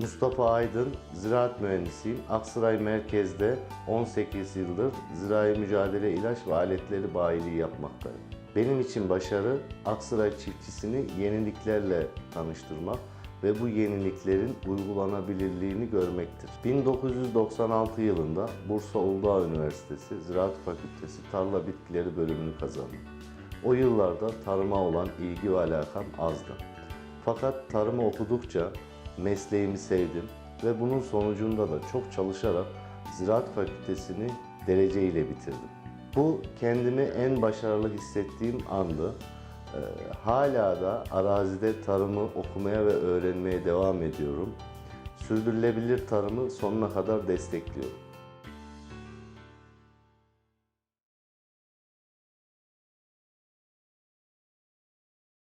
Mustafa Aydın, ziraat mühendisiyim. Aksaray merkezde 18 yıldır zirai mücadele ilaç ve aletleri bayiliği yapmaktayım. Benim için başarı Aksaray çiftçisini yeniliklerle tanıştırmak ve bu yeniliklerin uygulanabilirliğini görmektir. 1996 yılında Bursa Uludağ Üniversitesi Ziraat Fakültesi Tarla Bitkileri bölümünü kazandım. O yıllarda tarıma olan ilgi ve alakam azdı. Fakat tarımı okudukça mesleğimi sevdim ve bunun sonucunda da çok çalışarak Ziraat Fakültesini dereceyle bitirdim. Bu kendimi en başarılı hissettiğim andı. Ee, hala da arazide tarımı okumaya ve öğrenmeye devam ediyorum. Sürdürülebilir tarımı sonuna kadar destekliyorum.